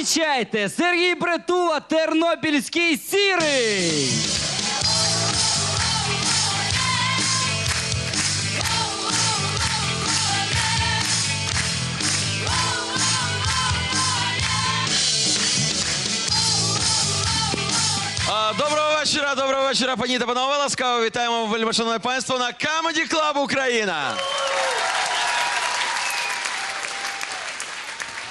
Зустрічайте Сергій Бретула, Тернопільський сірий. Доброго вечора, доброго вечора, пані та панове. Ласкаво вітаємо вельмишановне панство на Comedy Club Україна.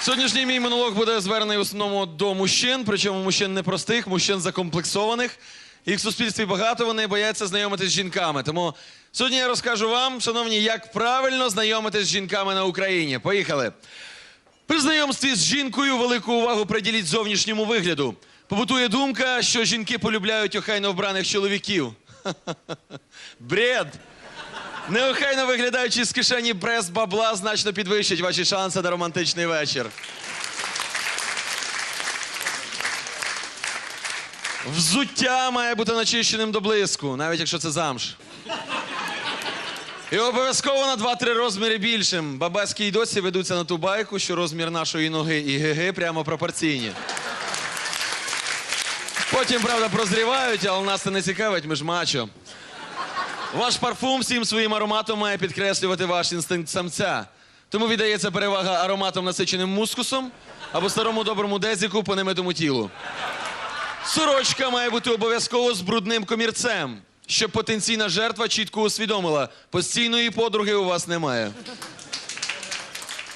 Сьогоднішній мій монолог буде звернений в основному до мужчин, причому мужчин непростих, мужчин закомплексованих. Їх в суспільстві багато, вони бояться знайомитись з жінками. Тому сьогодні я розкажу вам, шановні, як правильно знайомитись з жінками на Україні. Поїхали. При знайомстві з жінкою велику увагу приділіть зовнішньому вигляду. Побутує думка, що жінки полюбляють охайно вбраних чоловіків. Бред! Неохайно виглядаючи з кишені брез бабла значно підвищить ваші шанси на романтичний вечір. Взуття має бути начищеним до блиску, навіть якщо це замш. І обов'язково на 2-3 розміри більшим. Бабаські й досі ведуться на ту байку, що розмір нашої ноги і ГГ прямо пропорційні. Потім, правда, прозрівають, але нас це не цікавить, ми ж мачо. Ваш парфум всім своїм ароматом має підкреслювати ваш інстинкт самця. Тому віддається перевага ароматом насиченим мускусом або старому доброму дезіку по немитому тілу. Сорочка має бути обов'язково з брудним комірцем, щоб потенційна жертва чітко усвідомила, постійної подруги у вас немає.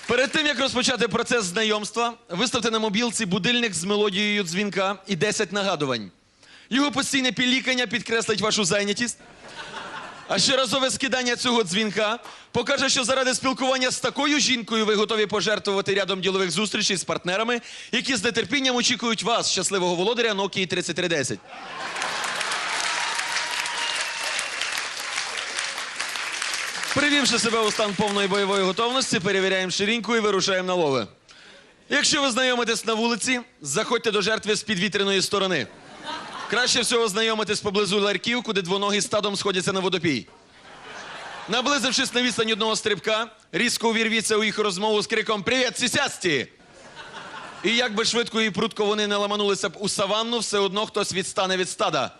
Перед тим як розпочати процес знайомства, виставте на мобілці будильник з мелодією дзвінка і 10 нагадувань. Його постійне пілікання підкреслить вашу зайнятість. А щоразове скидання цього дзвінка покаже, що заради спілкування з такою жінкою ви готові пожертвувати рядом ділових зустрічей з партнерами, які з нетерпінням очікують вас, щасливого володаря Nokia 3310. Привівши себе у стан повної бойової готовності, перевіряємо ширинку і вирушаємо на лови. Якщо ви знайомитесь на вулиці, заходьте до жертви з підвітряної сторони. Краще всього знайомитись поблизу ларьків, куди двоногі стадом сходяться на водопій. Наблизившись на відстань одного стрибка, різко увірвіться у їх розмову з криком Привіт, сісясті! І як би швидко і прудко вони не ламанулися б у саванну, все одно хтось відстане від стада.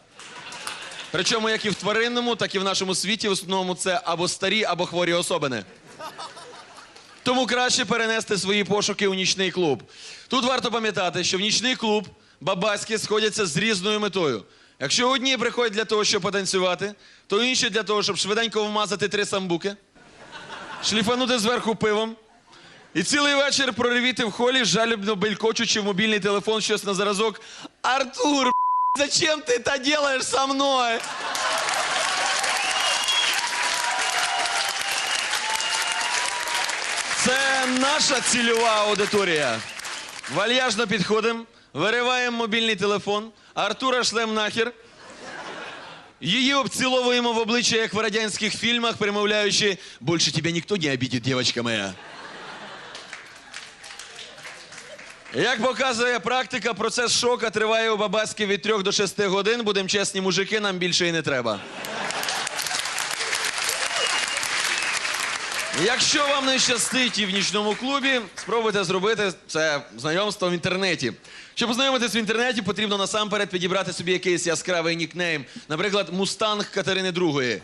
Причому як і в тваринному, так і в нашому світі в основному це або старі, або хворі особини. Тому краще перенести свої пошуки у нічний клуб. Тут варто пам'ятати, що в нічний клуб бабаськи сходяться з різною метою. Якщо одні приходять для того, щоб потанцювати, то інші для того, щоб швиденько вмазати три самбуки, шліфанути зверху пивом і цілий вечір проривіти в холі, жалібно белькочучи в мобільний телефон щось на заразок. Артур, зачем ти це робиш со мною? Це наша цільова аудиторія. Вальяжно підходимо, вириваємо мобільний телефон, Артура шлем нахер. Її обціловуємо в обличчя, як в радянських фільмах, примовляючи «Більше тебе ніхто не обідить, дівчинка моя». Як показує практика, процес шока триває у бабаськи від 3 до 6 годин. Будемо чесні, мужики, нам більше і не треба. Якщо вам не щастить і в нічному клубі, спробуйте зробити це знайомство в інтернеті. Щоб познайомитись в інтернеті, потрібно насамперед підібрати собі якийсь яскравий нікнейм. Наприклад, Мустанг Катерини II.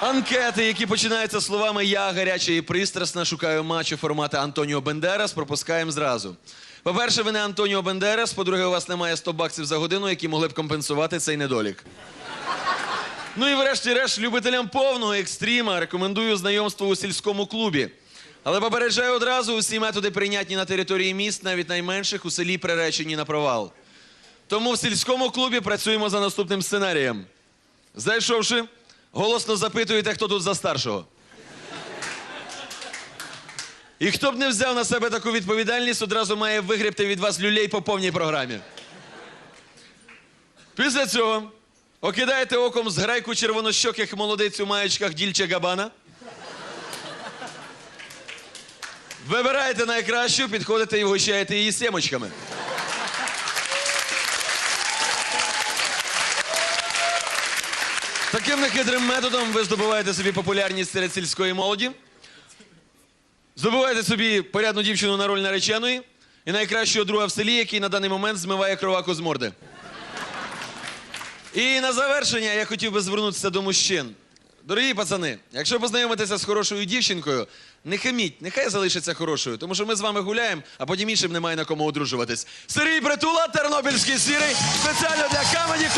Анкети, які починаються словами Я гаряча і пристрасна, шукаю матчу формату Антоніо Бендерас, пропускаємо зразу. По-перше, ви не Антоніо Бендерас, по-друге, у вас немає 100 баксів за годину, які могли б компенсувати цей недолік. Ну і врешті-решт, любителям повного екстріма рекомендую знайомство у сільському клубі. Але попереджаю одразу, усі методи прийнятні на території міст, навіть найменших, у селі приречені на провал. Тому в сільському клубі працюємо за наступним сценарієм. Зайшовши, голосно запитуєте, хто тут за старшого. І хто б не взяв на себе таку відповідальність, одразу має вигребти від вас люлей по повній програмі. Після цього окидаєте оком з грайку червонощоких молодиць у маєчках Дільче Габана. Вибираєте найкращу, підходите і вгощаєте її сімочками. Таким нехитрим методом ви здобуваєте собі популярність серед сільської молоді. Здобуваєте собі порядну дівчину на роль нареченої. І найкращого друга в селі, який на даний момент змиває кроваку з морди. І на завершення я хотів би звернутися до мужчин. Дорогі пацани, якщо познайомитеся з хорошою дівчинкою, не хаміть, нехай залишиться хорошою, тому що ми з вами гуляємо, а потім іншим немає на кому одружуватись. Сергій Притула, Тернопільський сірий, спеціально для камені.